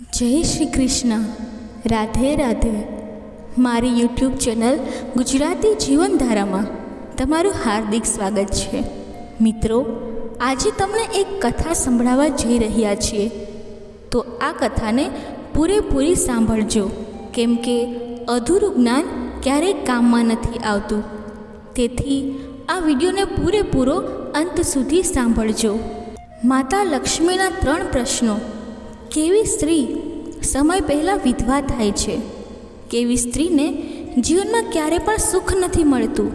જય શ્રી કૃષ્ણ. રાધે રાધે. મારી YouTube channel Gujarati જીવનધારામાં તમારું હાર્દિક સ્વાગત છે. મિત્રો, આજે તમને એક કથા સંભળાવવા જઈ રહ્યા છીએ. તો આ કથાને પૂરેપૂરી સાંભળજો. કેમ કે અધૂરું જ્ઞાન ક્યારેય કામમાં નથી આવતું. તેથી આ વિડીયોને પૂરેપૂરો અંત સુધી સાંભળજો. માતા લક્ષ્મીના ત્રણ પ્રશ્નો. કેવી સ્ત્રી સમય પહેલાં વિધવા થાય છે? કેવી સ્ત્રીને જીવનમાં ક્યારે પણ સુખ નથી મળતું?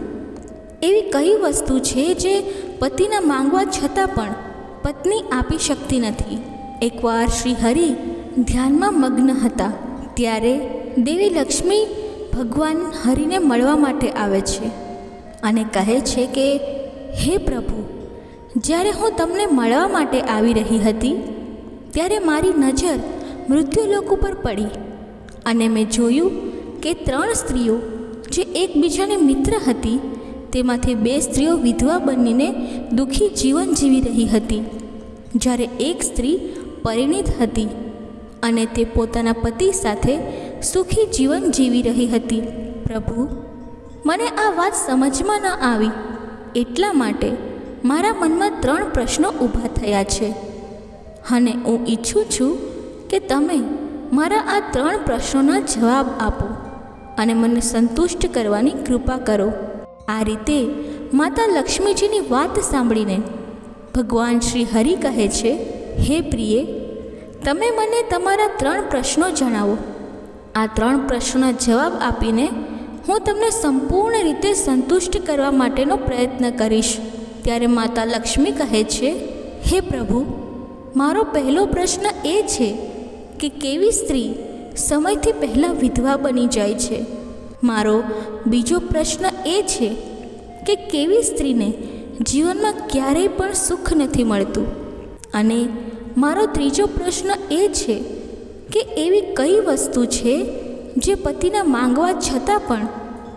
એવી કઈ વસ્તુ છે જે પતિના માંગવા છતાં પણ પત્ની આપી શકતી નથી? એકવાર શ્રી હરિ ધ્યાનમાં મગ્ન હતા, ત્યારે દેવી લક્ષ્મી ભગવાન હરિને મળવા માટે આવે છે અને કહે છે કે, હે પ્રભુ, જ્યારે હું તમને મળવા માટે આવી રહી હતી ત્યારે મારી નજર મૃત્યુલોક ઉપર પડી અને મેં જોયું કે ત્રણ સ્ત્રીઓ જે એકબીજાને મિત્ર હતી, તેમાંથી બે સ્ત્રીઓ વિધવા બનીને દુઃખી જીવન જીવી રહી હતી. જ્યારે એક સ્ત્રી પરિણીત હતી અને તે પોતાના પતિ સાથે સુખી જીવન જીવી રહી હતી. પ્રભુ, મને આ વાત સમજમાં ન આવી. એટલા માટે મારા મનમાં ત્રણ પ્રશ્નો ઊભા થયા છે. અને હું ઈચ્છું છું કે તમે મારા આ ત્રણ પ્રશ્નોના જવાબ આપો અને મને સંતુષ્ટ કરવાની કૃપા કરો. આ રીતે માતા લક્ષ્મીજીની વાત સાંભળીને ભગવાન શ્રી હરિ કહે છે, હે પ્રિય, તમે મને તમારા ત્રણ પ્રશ્નો જણાવો. આ ત્રણ પ્રશ્નોના જવાબ આપીને હું તમને સંપૂર્ણ રીતે સંતુષ્ટ કરવા માટેનો પ્રયત્ન કરીશ. ત્યારે માતા લક્ષ્મી કહે છે, હે પ્રભુ મારો પહેલો પ્રશ્ન એ છે કે કેવી સ્ત્રી સમયથી પહેલાં વિધવા બની જાય છે? મારો બીજો પ્રશ્ન એ છે કે કેવી સ્ત્રીને જીવનમાં ક્યારેય પણ સુખ નથી મળતું? અને મારો ત્રીજો પ્રશ્ન એ છે કે એવી કઈ વસ્તુ છે જે પતિના માંગવા છતાં પણ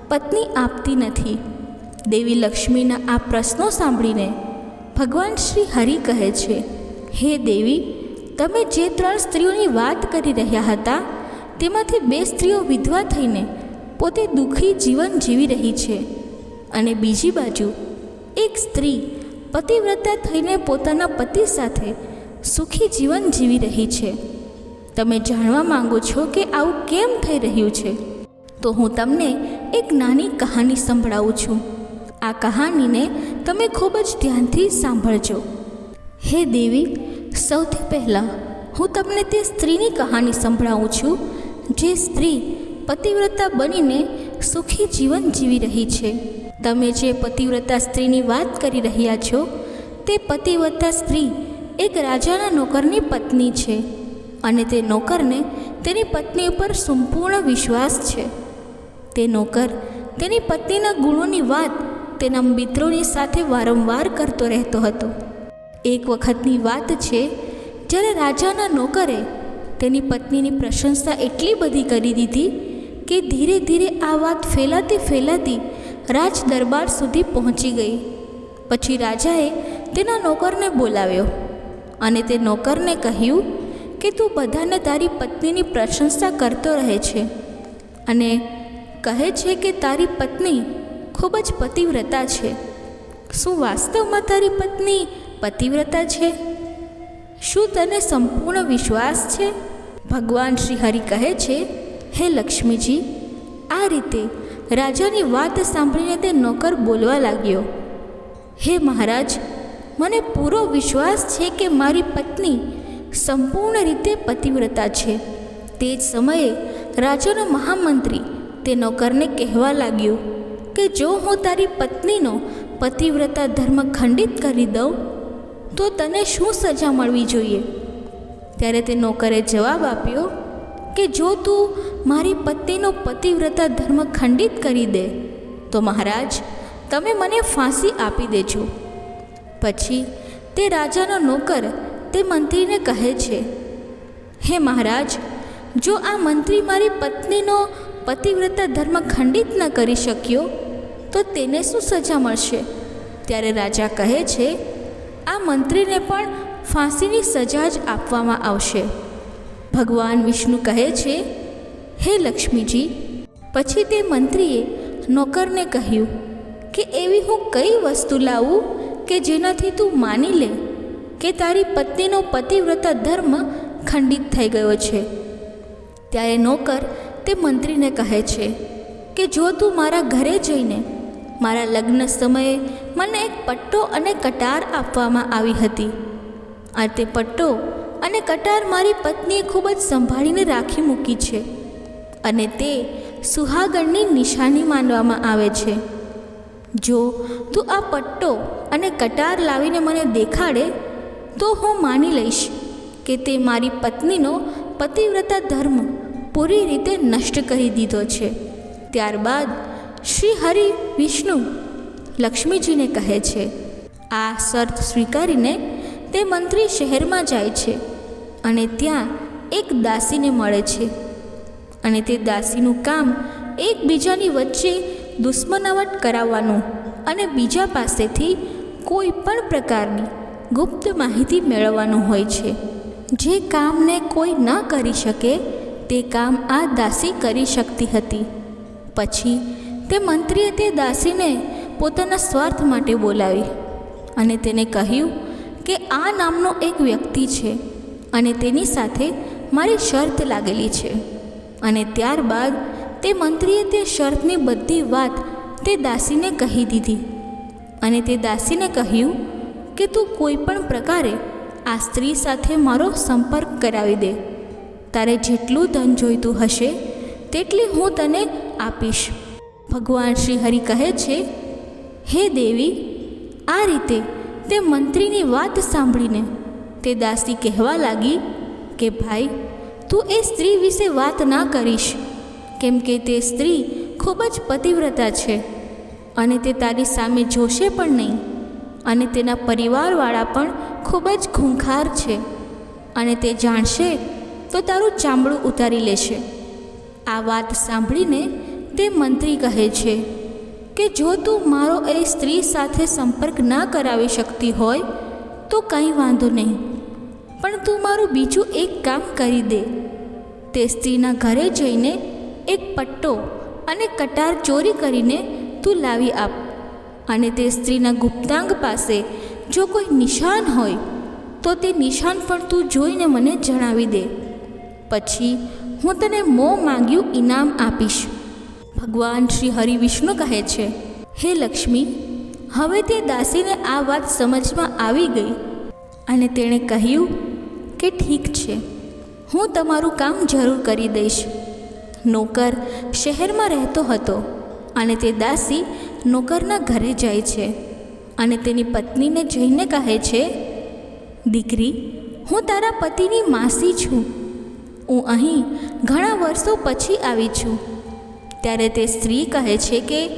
પત્ની આપતી નથી? દેવી લક્ષ્મીના આ પ્રશ્નો સાંભળીને ભગવાન શ્રી હરિ કહે છે હે દેવી, તમે જે ત્રણ સ્ત્રીઓની વાત કરી રહ્યા હતા, તેમાંથી બે સ્ત્રીઓ વિધવા થઈને પોતે દુઃખી જીવન જીવી રહી છે. અને બીજી બાજુ, એક સ્ત્રી પતિવ્રતા થઈને પોતાના પતિ સાથે સુખી જીવન જીવી રહી છે. તમે જાણવા માંગો છો કે આવું કેમ થઈ રહ્યું છે? તો હું તમને એક નાની કહાની સંભળાવું છું. આ કહાનીને તમે ખૂબ જ ધ્યાનથી સાંભળજો. હે દેવી, સૌથી પહેલાં હું તમને તે સ્ત્રીની કહાની સંભળાવું છું, જે સ્ત્રી પતિવ્રતા બનીને સુખી જીવન જીવી રહી છે. તમે જે પતિવ્રતા સ્ત્રીની વાત કરી રહ્યા છો, તે પતિવ્રતા સ્ત્રી એક રાજાના નોકરની પત્ની છે અને તે નોકરને તેની પત્ની ઉપર સંપૂર્ણ વિશ્વાસ છે. તે નોકર તેની પત્નીના ગુણોની વાત તેના મિત્રોની સાથે વારંવાર કરતો રહેતો હતો. એક વખતની વાત છે, જ્યારે રાજાના નોકરે તેની પત્નીની પ્રશંસા એટલી બધી કરી દીધી કે ધીરે ધીરે આ વાત ફેલાતી ફેલાતી રાજ દરબાર સુધી પહોંચી ગઈ. પછી રાજાએ તેના નોકરને બોલાવ્યો અને તે નોકરને કહ્યું કે તું બધાને તારી પત્નીની પ્રશંસા કરતો રહે છે અને કહે છે કે તારી પત્ની ખૂબ જ પતિવ્રતા છે. શું વાસ્તવમાં તારી પત્ની પતિવ્રતા છે? શું તને સંપૂર્ણ વિશ્વાસ છે? ભગવાન શ્રી હરિ કહે છે, હે લક્ષ્મીજી, આ રીતે રાજાની વાત સાંભળીને તે નોકર બોલવા લાગ્યો. હે મહારાજ, મને પૂરો વિશ્વાસ છે કે મારી પત્ની સંપૂર્ણ રીતે પતિવ્રતા છે. તે જ સમયે રાજાનો મહામંત્રી તે નોકરને કહેવા લાગ્યો કે, જો હું તારી પત્નીનો પતિવ્રતા ધર્મ ખંડિત કરી દઉં તો તને શું સજા મળવી જોઈએ? ત્યારે તે નોકરે જવાબ આપ્યો કે જો તું મારી પત્નીનો પતિવ્રતા ધર્મ ખંડિત કરી દે, તો મહારાજ, તમે મને ફાંસી આપી દેજો. પછી તે રાજાનો નોકર તે મંત્રીને કહે છે, હે મહારાજ, જો આ મંત્રી મારી પત્નીનો પતિવ્રતા ધર્મ ખંડિત ન કરી શક્યો, તો તેને શું સજા મળશે? ત્યારે રાજા કહે છે આ મંત્રીને પણ ફાંસીની સજા જ આપવામાં આવશે. ભગવાન વિષ્ણુ કહે છે, હે લક્ષ્મીજી, પછી તે મંત્રીએ નોકરને કહ્યું કે એવી હું કઈ વસ્તુ લાવું કે જેનાથી તું માની લે કે તારી પત્નીનો પતિવ્રતા ધર્મ ખંડિત થઈ ગયો છે. ત્યારે નોકર તે મંત્રીને કહે છે કે, જો તું મારા ઘરે જઈને મારા લગ્ન સમયે મને એક પટ્ટો અને કટાર આપવામાં આવી હતી. આ તે પટ્ટો અને કટાર મારી પત્નીએ ખૂબ જ સંભાળીને રાખી મૂકી છે અને તે સુહાગણની નિશાની માનવામાં આવે છે. જો તું આ પટ્ટો અને કટાર લાવીને મને દેખાડે, તો હું માની લઈશ કે તે મારી પત્નીનો પતિવ્રતા ધર્મ પૂરી રીતે નષ્ટ કરી દીધો છે. ત્યારબાદ શ્રી હરિ વિષ્ણુ લક્ષ્મીજીને કહે છે, આ શરત સ્વીકારીને તે મંત્રી શહેરમાં જાય છે અને ત્યાં એક દાસીને મળે છે. અને તે દાસીનું કામ એકબીજાની વચ્ચે દુશ્મનાવટ કરાવવાનું અને બીજા પાસેથી કોઈ પણ પ્રકારની ગુપ્ત માહિતી મેળવવાનું હોય છે. જે કામને કોઈ ન કરી શકે, તે કામ આ દાસી કરી શકતી હતી. પછી તે મંત્રીએ તે દાસીને પોતાના સ્વાર્થ માટે બોલાવી અને તેને કહ્યું કે આ નામનો એક વ્યક્તિ છે અને તેની સાથે મારી શરત લાગેલી છે. અને ત્યારબાદ તે મંત્રીએ તે શરતની બધી વાત તે દાસીને કહી દીધી અને તે દાસીને કહ્યું કે તું કોઈ પણ પ્રકારે આ સ્ત્રી સાથે મારો સંપર્ક કરાવી દે. તારે જેટલું ધન જોઈતું હશે, તેટલી હું તને આપીશ. ભગવાન શ્રી હરિ કહે છે, હે દેવી, આ રીતે તે મંત્રીની વાત સાંભળીને તે દાસી કહેવા લાગી કે, ભાઈ, તું એ સ્ત્રી વિશે વાત ના કરીશ, કેમ કે તે સ્ત્રી ખૂબ જ પતિવ્રતા છે અને તે તારી સામે જોશે પણ નહીં અને તેના પરિવારવાળા પણ ખૂબ જ ખૂંખાર છે અને તે જાણશે તો તારું ચામડું ઉતારી લેશે. આ વાત સાંભળીને તે મંત્રી કહે છે કે જો તું મારો એ સ્ત્રી સાથે સંપર્ક ના કરાવી શકતી હોય, તો કંઈ વાંધો નહીં. પણ તું મારું બીજું એક કામ કરી દે. તે સ્ત્રીના ઘરે જઈને એક પટ્ટો અને કટાર ચોરી કરીને તું લાવી આપ. અને તે સ્ત્રીના ગુપ્તાંગ પાસે જો કોઈ નિશાન હોય, તો તે નિશાન પણ તું જોઈને મને જણાવી દે. પછી હું તને મોં માંગ્યું ઇનામ આપીશ. ભગવાન શ્રી હરિ વિષ્ણુ કહે છે, હે લક્ષ્મી, હવે તે દાસીને આ વાત સમજમાં આવી ગઈ અને તેણે કહ્યું કે ઠીક છે, હું તમારું કામ જરૂર કરી દઈશ. નોકર શહેરમાં રહેતો હતો અને તે દાસી નોકરના ઘરે જાય છે અને તેની પત્નીને જઈને કહે છે, દીકરી, હું તારા પતિની માસી છું. હું અહીં ઘણા વર્ષો પછી આવી છું. ત્યારે તે સ્ત્રી કહે છે કે,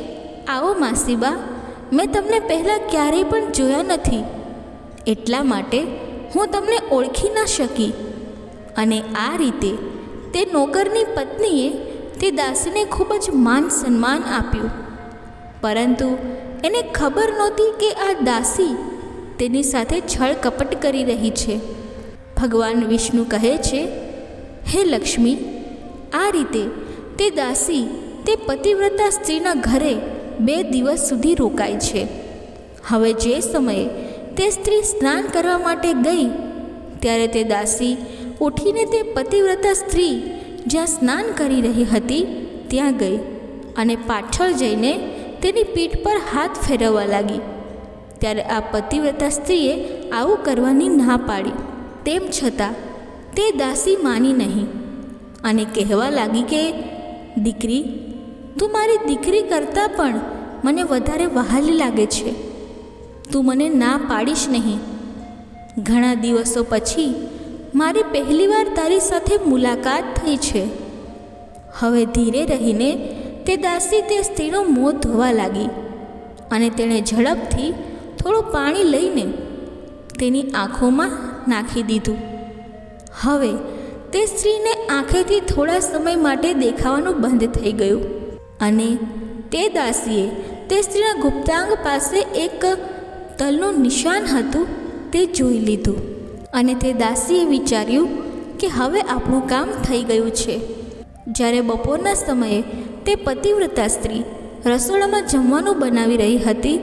આવો માસીબા, મેં તમને પહેલાં ક્યારેય પણ જોયા નથી. એટલા માટે હું તમને ઓળખી ન શકી. અને આ રીતે તે નોકરની પત્નીએ તે દાસીને ખૂબ જ માન સન્માન આપ્યું. પરંતુ એને ખબર નહોતી કે આ દાસી તેની સાથે છળ કપટ કરી રહી છે. ભગવાન વિષ્ણુ કહે છે, હે લક્ષ્મી, આ રીતે તે દાસી તે પતિવ્રતા સ્ત્રીના ઘરે બે દિવસ સુધી રોકાય છે. હવે જે સમયે તે સ્ત્રી સ્નાન કરવા માટે ગઈ, ત્યારે તે દાસી ઉઠીને તે પતિવ્રતા સ્ત્રી જ્યાં સ્નાન કરી રહી હતી, ત્યાં ગઈ અને પાછળ જઈને તેની પીઠ પર હાથ ફેરવવા લાગી. ત્યારે આ પતિવ્રતા સ્ત્રીએ આવું કરવાની ના પાડી. તેમ છતાં તે દાસી માની નહીં અને કહેવા લાગી કે, દીકરી તું મારી દીકરી કરતાં પણ મને વધારે વહાલી લાગે છે. તું મને ના પાડીશ નહીં. ઘણા દિવસો પછી મારી પહેલીવાર તારી સાથે મુલાકાત થઈ છે. હવે ધીરે રહીને તે દાસી તે સ્ત્રીનો મોં ધોવા લાગી અને તેણે ઝડપથી થોડું પાણી લઈને તેની આંખોમાં નાખી દીધું. હવે તે સ્ત્રીને આંખેથી થોડા સમય માટે દેખાવાનું બંધ થઈ ગયું. અને તે દાસીએ તે સ્ત્રીના ગુપ્તાંગ પાસે એક તલનું નિશાન હતું, તે જોઈ લીધું. અને તે દાસીએ વિચાર્યું કે હવે આપણું કામ થઈ ગયું છે. જ્યારે બપોરના સમયે તે પતિવ્રતા સ્ત્રી રસોડામાં જમવાનું બનાવી રહી હતી,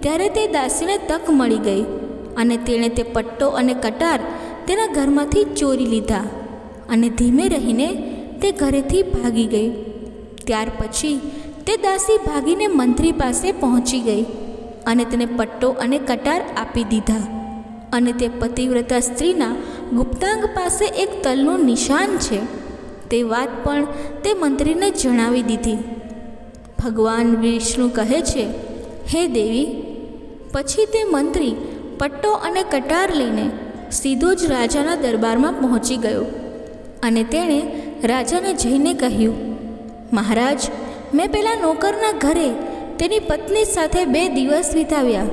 ત્યારે તે દાસીને તક મળી ગઈ અને તેણે તે પટ્ટો અને કટાર તેના ઘરમાંથી ચોરી લીધા અને ધીમે રહીને તે ઘરેથી ભાગી ગઈ. ત્યાર પછી તે દાસી ભાગીને મંત્રી પાસે પહોંચી ગઈ અને તેને પટ્ટો અને કટાર આપી દીધા. અને તે પતિવ્રતા સ્ત્રીના ગુપ્તાંગ પાસે એક તલનું નિશાન છે તે વાત પણ તે મંત્રીને જણાવી દીધી. ભગવાન વિષ્ણુ કહે છે, હે દેવી, પછી તે મંત્રી પટ્ટો અને કટાર લઈને સીધો જ રાજાના દરબારમાં પહોંચી ગયો અને તેણે રાજાને જઈને કહ્યું મહારાજ, મેં પેલા નોકરના ઘરે તેની પત્ની સાથે બે દિવસ વિતાવ્યા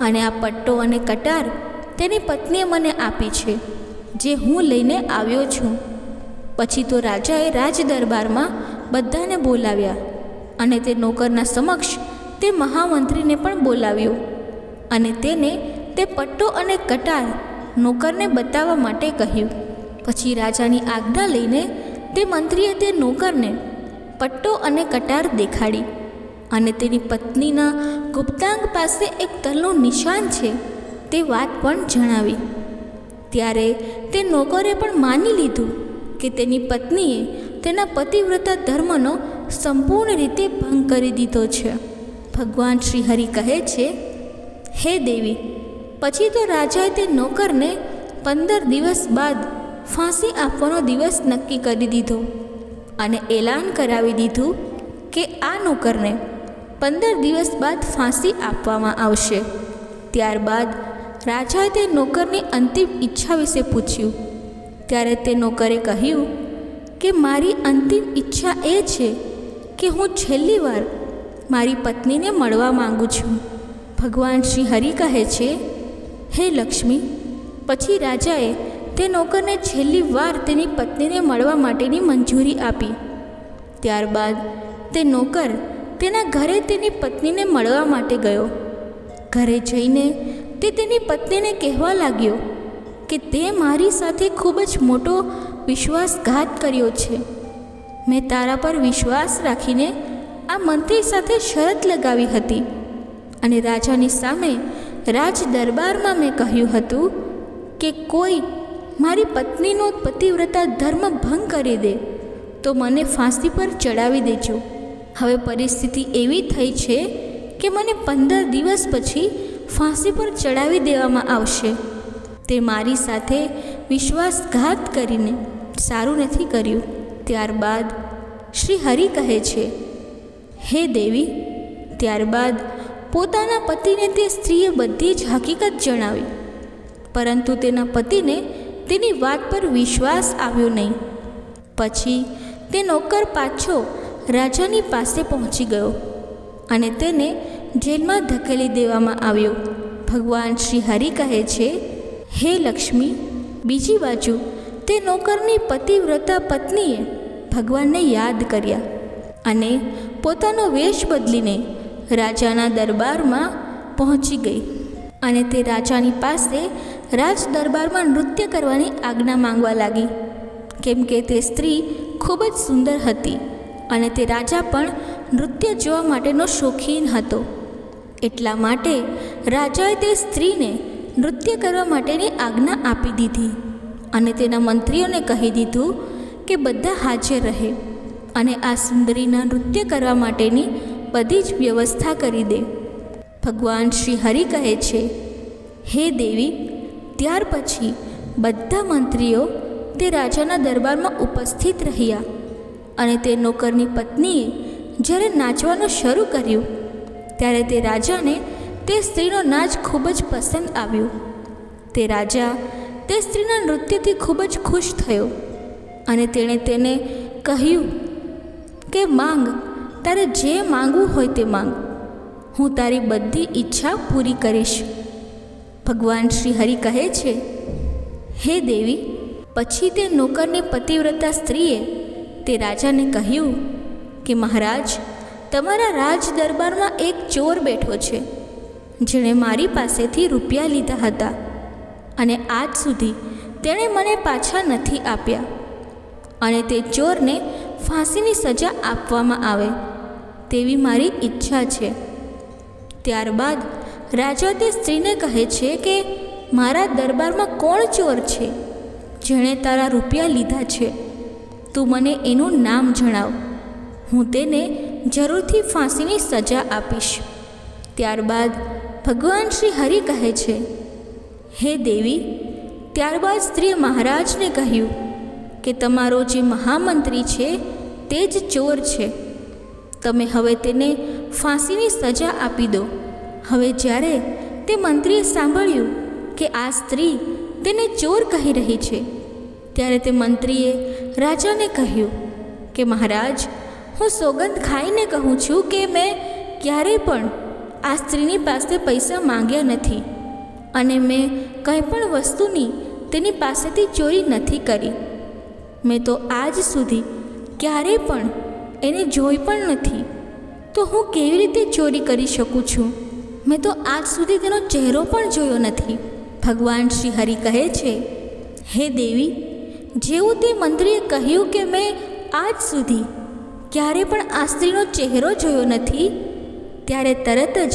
અને આ પટ્ટો અને કટાર તેની પત્નીએ મને આપી છે, જે હું લઈને આવ્યો છું. પછી તો રાજાએ રાજદરબારમાં બધાને બોલાવ્યા અને તે નોકરના સમક્ષ તે મહામંત્રીને પણ બોલાવ્યો અને તેને તે પટ્ટો અને કટાર નોકરને બતાવવા માટે કહ્યું. પછી રાજાની આજ્ઞા લઈને તે મંત્રીએ તે નોકરને પટ્ટો અને કટાર દેખાડી અને તેની પત્નીના ગુપ્તાંગ પાસે એક તલનું નિશાન છે તે વાત પણ જણાવી. ત્યારે તે નોકરે પણ માની લીધું કે તેની પત્નીએ તેના પતિવ્રતા ધર્મનો સંપૂર્ણ રીતે ભંગ કરી દીધો છે. ભગવાન શ્રી હરિ કહે છે, હે દેવી, પછી તો રાજાએ તે નોકરને પંદર દિવસ બાદ ફાંસી આપવાનો દિવસ નક્કી કરી દીધો. અને એલાન કરાવી દીધું કે આ નોકરને પંદર દિવસ બાદ ફાંસી આપવામાં આવશે. ત્યારબાદ રાજાએ તે નોકરની અંતિમ ઈચ્છા વિશે પૂછ્યું. ત્યારે તે નોકરે કહ્યું કે મારી અંતિમ ઈચ્છા એ છે કે હું છેલ્લી વાર મારી પત્નીને મળવા માંગુ છું. ભગવાન શ્રી હરિ કહે છે, હે લક્ષ્મી, પછી રાજાએ તે નોકરને છેલ્લી વાર તેની પત્નીને મળવા માટેની મંજૂરી આપી. ત્યારબાદ તે નોકર તેના ઘરે તેની પત્નીને મળવા માટે ગયો. ઘરે જઈને તે તેની પત્નીને કહેવા લાગ્યો કે તે મારી સાથે ખૂબ જ મોટો વિશ્વાસઘાત કર્યો છે. મેં તારા પર વિશ્વાસ રાખીને આ મંત્રી સાથે શરત લગાવી હતી અને રાજાની સામે રાજ દરબારમાં મેં કહ્યું હતું કે કોઈ મારી પત્નીનો પતિવ્રતા ધર્મ ભંગ કરી દે, તો મને ફાંસી પર ચડાવી દેજો. હવે પરિસ્થિતિ એવી થઈ છે કે મને પંદર દિવસ પછી ફાંસી પર ચડાવી દેવામાં આવશે. તે મારી સાથે વિશ્વાસઘાત કરીને સારું નથી કર્યું. ત્યારબાદ શ્રી હરિ કહે છે, હે દેવી, ત્યારબાદ પોતાના પતિને તે સ્ત્રીએ બધી જ હકીકત જણાવી. પરંતુ તેના પતિને તેની વાત પર વિશ્વાસ આવ્યો નહીં. પછી તે નોકર પાછો રાજાની પાસે પહોંચી ગયો અને તેને જેલમાં ધકેલી દેવામાં આવ્યો. ભગવાન શ્રી હરિ કહે છે, હે લક્ષ્મી, બીજી બાજુ તે નોકરની પતિવ્રતા પત્નીએ ભગવાનને યાદ કર્યા અને પોતાનો વેશ બદલીને રાજાના દરબારમાં પહોંચી ગઈ અને તે રાજાની પાસે રાજ દરબારમાં નૃત્ય કરવાની આજ્ઞા માંગવા લાગી. કેમ કે તે સ્ત્રી ખૂબ જ સુંદર હતી અને તે રાજા પણ નૃત્ય જોવા માટેનો શોખીન હતો. એટલા માટે રાજાએ તે સ્ત્રીને નૃત્ય કરવા માટેની આજ્ઞા આપી દીધી અને તેના મંત્રીઓને કહી દીધું કે બધા હાજર રહે અને આ સુંદરીના નૃત્ય કરવા માટેની બધી જ વ્યવસ્થા કરી દે. ભગવાન શ્રી હરિ કહે છે, હે દેવી ત્યાર પછી બધા મંત્રીઓ તે રાજાના દરબારમાં ઉપસ્થિત રહ્યા અને તે નોકરની પત્નીએ જ્યારે નાચવાનું શરૂ કર્યું, ત્યારે તે રાજાને તે સ્ત્રીનો નાચ ખૂબ જ પસંદ આવ્યો. તે રાજા તે સ્ત્રીના નૃત્યથી ખૂબ જ ખુશ થયો અને તેણે તેને કહ્યું કે, માંગ, તારે જે માંગવું હોય તે માંગ. હું તારી બધી ઈચ્છા પૂરી કરીશ. ભગવાન શ્રી હરિ કહે છે, હે દેવી, પછી તે નોકરની પતિવ્રતા સ્ત્રીએ તે રાજાને કહ્યું કે, મહારાજ, તમારા રાજ દરબારમાં એક ચોર બેઠો છે, જેણે મારી પાસેથી રૂપિયા લીધા હતા અને આજ સુધી તેણે મને પાછા નથી આપ્યા. અને તે ચોરને ફાંસીની સજા આપવામાં આવે તેવી મારી ઈચ્છા છે. ત્યારબાદ રાજા તે સ્ત્રીને કહે છે કે, મારા દરબારમાં કોણ ચોર છે? જેણે તારા રૂપિયા લીધા છે. તું મને એનું નામ જણાવ. હું તેને જરૂરથી ફાંસીની સજા આપીશ. ત્યારબાદ ભગવાન શ્રી હરિ કહે છે, હે દેવી, ત્યારબાદ સ્ત્રીએ મહારાજને કહ્યું કે, તમારો જે મહામંત્રી છે, તે જ ચોર છે. તમે હવે તેને ફાંસીની સજા આપી દો. હવે જ્યારે તે મંત્રીએ સાંભળ્યું કે આ સ્ત્રી તેને ચોર કહી રહી છે, ત્યારે તે મંત્રીએ રાજાને કહ્યું કે, મહારાજ, હું સોગંદ ખાઈને કહું છું કે મેં ક્યારેય પણ આ સ્ત્રીની પાસે પૈસા માંગ્યા નથી અને મેં કંઈ પણ વસ્તુની તેની પાસેથી ચોરી નથી કરી. મેં તો આજ સુધી ક્યારેય પણ એને જોઈ પણ નથી. તો હું કેવી રીતે ચોરી કરી શકું છું? મેં તો આજ સુધી તેનો ચહેરો પણ જોયો નથી. ભગવાન શ્રી હરિ કહે છે, હે દેવી, જેવું તે મંત્રીએ કહ્યું કે મેં આજ સુધી ક્યારે પણ આ સ્ત્રીનો ચહેરો જોયો નથી, ત્યારે તરત જ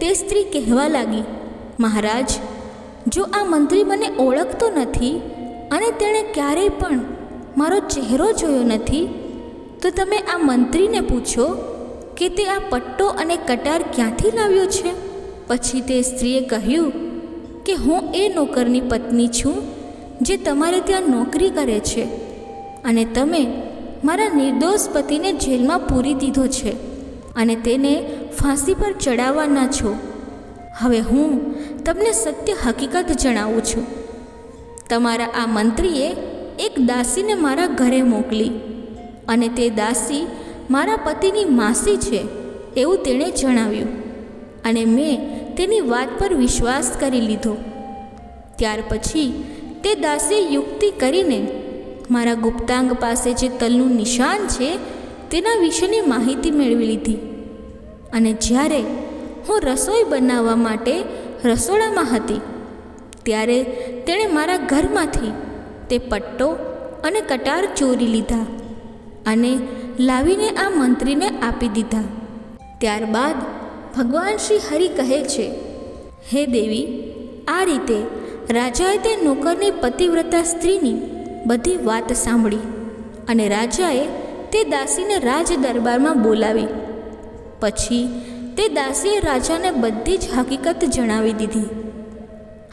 તે સ્ત્રી કહેવા લાગી, મહારાજ, જો આ મંત્રી મને ઓળખતો નથી અને તેણે ક્યારેય પણ મારો ચહેરો જોયો નથી, તો તમે આ મંત્રીને પૂછો કે તે આ પટ્ટો અને કટાર ક્યાંથી લાવ્યો છે? પછી તે સ્ત્રીએ કહ્યું કે હું એ નોકરની પત્ની છું જે તમારે ત્યાં નોકરી કરે છે અને તમે મારા નિર્દોષ પતિને જેલમાં પૂરી દીધો છે અને તેને ફાંસી પર ચડાવવાના છો. હવે હું તમને સત્ય હકીકત જણાવું છું. તમારા આ મંત્રીએ એક દાસીને મારા ઘરે મોકલી અને તે દાસી મારા પતિની માસી છે એવું તેણે જણાવ્યું અને મેં તેની વાત પર વિશ્વાસ કરી લીધો. ત્યાર પછી તે દાસીએ યુક્તિ કરીને, મારા ગુપ્તાંગ પાસે જે તલનું નિશાન છે, તેના વિશેની માહિતી મેળવી લીધી. અને જ્યારે હું રસોઈ બનાવવા માટે રસોડામાં હતી, ત્યારે તેણે મારા ઘરમાંથી તે પટ્ટો અને કટાર ચોરી લીધા અને લાવીને આ મંત્રીને આપી દીધા. ત્યારબાદ ભગવાન શ્રી હરિ કહે છે, હે દેવી, આ રીતે રાજાએ તે નોકરની પતિવ્રતા સ્ત્રીની બધી વાત સાંભળી અને રાજાએ તે દાસીને રાજ દરબારમાં બોલાવી. પછી તે દાસીએ રાજાને બધી જ હકીકત જણાવી દીધી.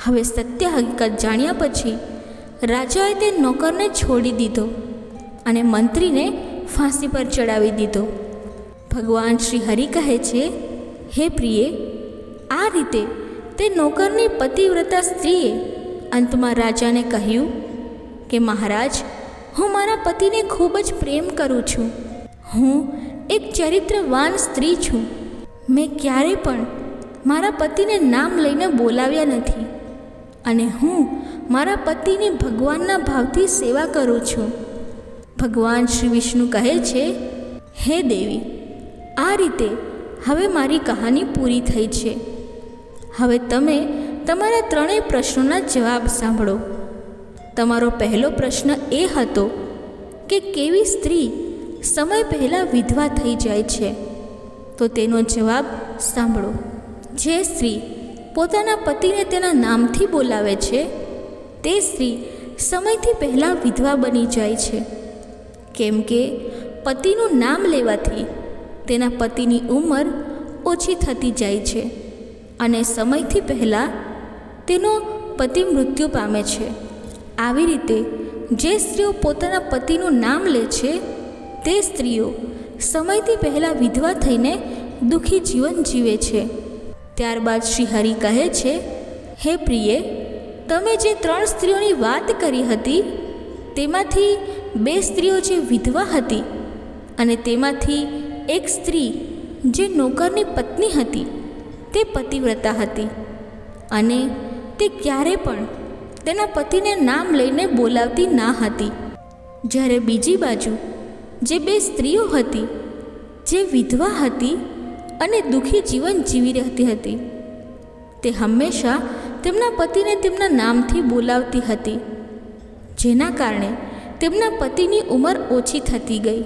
હવે સત્ય હકીકત જાણ્યા પછી રાજાએ તે નોકરને છોડી દીધો અને મંત્રીને ફાંસી પર ચડાવી દીધો. ભગવાન શ્રી હરિ કહે છે હે પ્રિય, આ રીતે તે નોકરની પતિવ્રતા સ્ત્રીએ અંતમાં રાજાને કહ્યું કે, મહારાજ, હું મારા પતિને ખૂબ જ પ્રેમ કરું છું. હું એક ચરિત્રવાન સ્ત્રી છું. મેં ક્યારેય પણ મારા પતિને નામ લઈને બોલાવ્યા નથી અને હું મારા પતિની ભગવાનના ભાવથી સેવા કરું છું. ભગવાન શ્રી વિષ્ણુ કહે છે, હે દેવી, આ રીતે હવે મારી કહાની પૂરી થઈ છે. હવે તમે તમારા ત્રણેય પ્રશ્નોના જવાબ સાંભળો. તમારો પહેલો પ્રશ્ન એ હતો કે કેવી સ્ત્રી સમય પહેલાં વિધવા થઈ જાય છે? તો તેનો જવાબ સાંભળો. જે સ્ત્રી પોતાના પતિને તેના નામથી બોલાવે છે, તે સ્ત્રી સમયથી પહેલાં વિધવા બની જાય છે. કેમ કે પતિનું નામ લેવાથી તેના પતિની ઉંમર ઓછી થતી જાય છે અને સમયથી પહેલાં તેનો પતિ મૃત્યુ પામે છે. આવી રીતે જે સ્ત્રીઓ પોતાના પતિનું નામ લે છે, તે સ્ત્રીઓ સમયથી પહેલાં વિધવા થઈને દુઃખી જીવન જીવે છે. ત્યારબાદ શ્રી હરિ કહે છે, હે પ્રિય, તમે જે ત્રણ સ્ત્રીઓની વાત કરી હતી, તેમાંથી બે સ્ત્રીઓ જે વિધવા હતી અને તેમાંથી એક સ્ત્રી જે નોકરની પત્ની હતી, તે પતિવ્રતા હતી અને તે ક્યારે પણ તેના પતિને નામ લઈને બોલાવતી ના હતી. જ્યારે બીજી બાજુ જે બે સ્ત્રીઓ હતી, જે વિધવા હતી અને દુઃખી જીવન જીવી રહેતી હતી, તે હંમેશા તેમના પતિને તેમના નામથી બોલાવતી હતી, જેના કારણે તેમના પતિની ઉંમર ઓછી થતી ગઈ.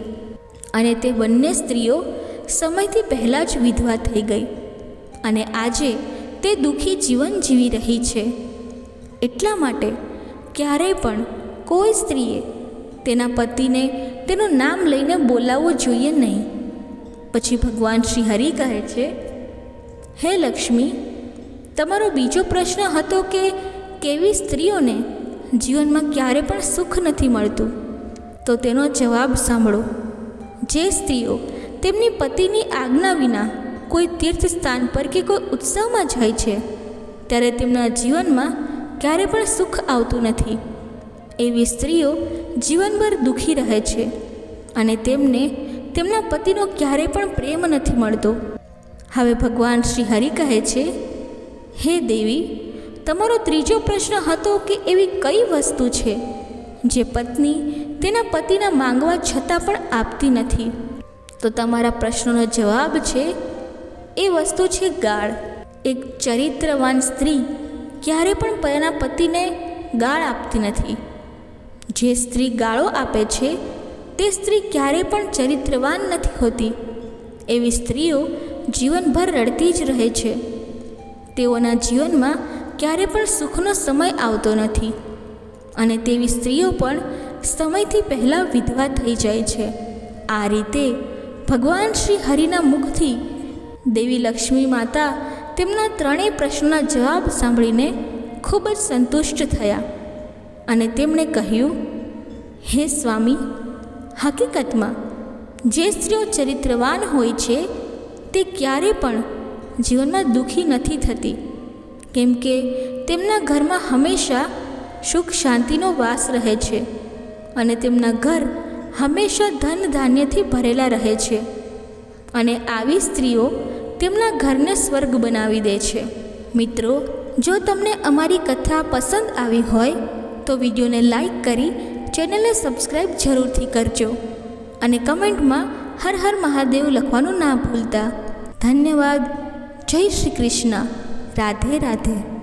અને તે બંને સ્ત્રીઓ સમયથી પહેલાં જ વિધવા થઈ ગઈ અને આજે તે દુઃખી જીવન જીવી રહી છે. એટલા માટે ક્યારેય પણ કોઈ સ્ત્રીએ તેના પતિને તેનું નામ લઈને બોલાવવું જોઈએ નહીં. પછી ભગવાન શ્રી હરિ કહે છે, હે લક્ષ્મી, તમારો બીજો પ્રશ્ન હતો કે કેવી સ્ત્રીઓને જીવનમાં ક્યારે પણ સુખ નથી મળતું? તો તેનો જવાબ સાંભળો. જે સ્ત્રીઓ તેમની પતિની આજ્ઞા વિના કોઈ તીર્થ સ્થાન પર કે કોઈ ઉત્સવમાં જાય છે, ત્યારે તેમના જીવનમાં ક્યારે પણ સુખ આવતું નથી. એવી સ્ત્રીઓ જીવનભર દુઃખી રહે છે અને તેમને તેમના પતિનો ક્યારેય પણ પ્રેમ નથી મળતો. હવે ભગવાન શ્રી હરિ કહે છે, હે દેવી, તમારો ત્રીજો પ્રશ્ન હતો કે એવી કઈ વસ્તુ છે, જે પત્ની તેના પતિના માંગવા છતાં પણ આપતી નથી. તો તમારા પ્રશ્નોનો જવાબ છે, એ વસ્તુ છે ગાળ. એક ચરિત્રવાન સ્ત્રી ક્યારે પણ તેના પતિને ગાળ આપતી નથી. જે સ્ત્રી ગાળો આપે છે, તે સ્ત્રી ક્યારે પણ ચરિત્રવાન નથી હોતી. એવી સ્ત્રીઓ જીવનભર રડતી જ રહે છે. તેઓના જીવનમાં ક્યારે પણ સુખનો સમય આવતો નથી. અને તેવી સ્ત્રીઓ પણ સમયથી પહેલાં વિધવા થઈ જાય છે. આ રીતે ભગવાન શ્રી હરિના મુખથી દેવી લક્ષ્મી માતા તેમના ત્રણેય પ્રશ્નોના જવાબ સાંભળીને ખૂબ જ સંતુષ્ટ થયા અને તેમણે કહ્યું, હે સ્વામી, હકીકતમાં જે સ્ત્રીઓ ચરિત્રવાન હોય છે, તે ક્યારે પણ જીવનમાં દુઃખી નથી થતી. કેમ કે તેમના ઘરમાં હંમેશા સુખ શાંતિનો વાસ રહે છે. અને તેમના ઘર હંમેશા ધન ધાન્યથી ભરેલા રહે છે. અને આવી સ્ત્રીઓ તેમના ઘરને સ્વર્ગ બનાવી દે છે. મિત્રો, જો તમને અમારી કથા પસંદ આવી હોય, તો વિડીયોને લાઈક કરી ચેનલને સબસ્ક્રાઈબ જરૂરથી કરજો. અને કમેન્ટમાં હર હર મહાદેવ લખવાનું ના ભૂલતા. ધન્યવાદ. જય શ્રી કૃષ્ણ. રાધે રાધે.